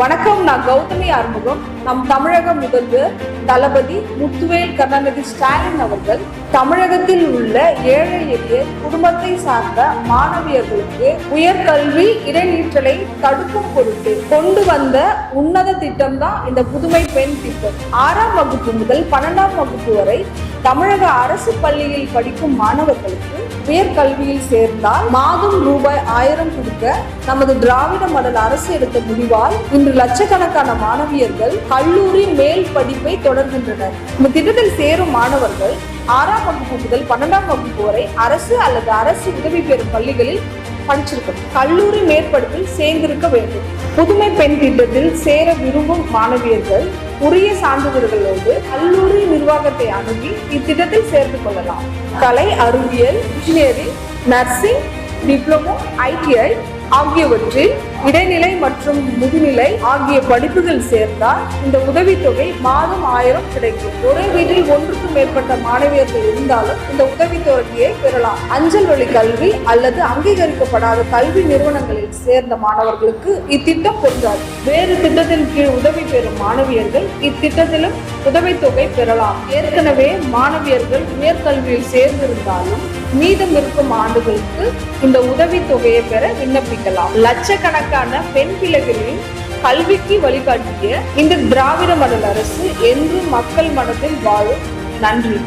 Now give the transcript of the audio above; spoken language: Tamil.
வணக்கம் நான் கௌதமி ஆறுமுகம். நம் தமிழக முதல்வர் தளபதி முத்துவேல் கருணாநிதி ஸ்டாலின் அவர்கள் தமிழகத்தில் உள்ள ஏழை எளிய குடும்பத்தை சார்ந்த மாணவியர்களுக்கு உயர்கல்வி இடைநீற்றலை தடுக்கும் பொருட்டு கொண்டு வந்த உன்னத திட்டம் தான் இந்த புதுமை பெண் திட்டம். ஆறாம் வகுப்பு முதல் பன்னெண்டாம் வகுப்பு வரை தமிழக அரசு பள்ளியில் படிக்கும் மாணவர்களுக்கு உயர்கல்வியில் சேர்ந்தால் மாதம் ரூபாய் ஆயிரம் கொடுக்க நமது திராவிட மடல் அரசு எடுத்த முடிவால் இன்று லட்சக்கணக்கான மாணவியர்கள் கல்லூரி மேல் படிப்பை தொடர்கின்றனர். இந்த திட்டத்தில் சேரும் மாணவர்கள் ஆறாம் வகுப்பு முதல் பன்னெண்டாம் வகுப்பு வரை அரசு அல்லது அரசு உதவி பெறும் பள்ளிகளில் படிச்சிருக்கணும். கல்லூரி மேற்படிப்பில் சேர்ந்திருக்க வேண்டும். புதுமை பெண் திட்டத்தில் சேர விரும்பும் மாணவியர்கள் உரிய சான்றிதழ்களோடு கல்லூரி நிர்வாகத்தை அணுகி இத்திட்டத்தில் சேர்த்து கொள்ளலாம். கலை அறிவியல் இன்ஜினியரிங் நர்சிங் டிப்ளமோ ஐடிஐ ஆகியவற்றில் இடைநிலை மற்றும் முதுநிலை ஆகிய படிப்புகள் சேர்ந்தால் இந்த உதவித்தொகை மாதம் ஆயிரம் கிடைக்கும். ஒரே வீட்டில் ஒன்றுக்கும் மேற்பட்ட மாணவியர்கள் இருந்தாலும் இந்த உதவித்தொகையை பெறலாம். அஞ்சல் வழி கல்வி அல்லது அங்கீகரிக்கப்படாத கல்வி நிறுவனங்களில் சேர்ந்த மாணவர்களுக்கு இத்திட்டம் பொருந்தாது. வேறு திட்டத்தின் கீழ் உதவி பெறும் மாணவியர்கள் இத்திட்டத்திலும் உதவித்தொகை பெறலாம். ஏற்கனவே மாணவியர்கள் உயர்கல்வியில் சேர்ந்திருந்தாலும் மீதம் இருக்கும் ஆண்டுகளுக்கு இந்த உதவித்தொகையை பெற விண்ணப்பிக்கலாம். லட்சக்கணக்கான பெண் பிள்ளைகளின் கல்விக்கு வழிகாட்டிய இந்த திராவிட மடல் அரசு என்றும் மக்கள் மனதில் வாழும் நன்றி.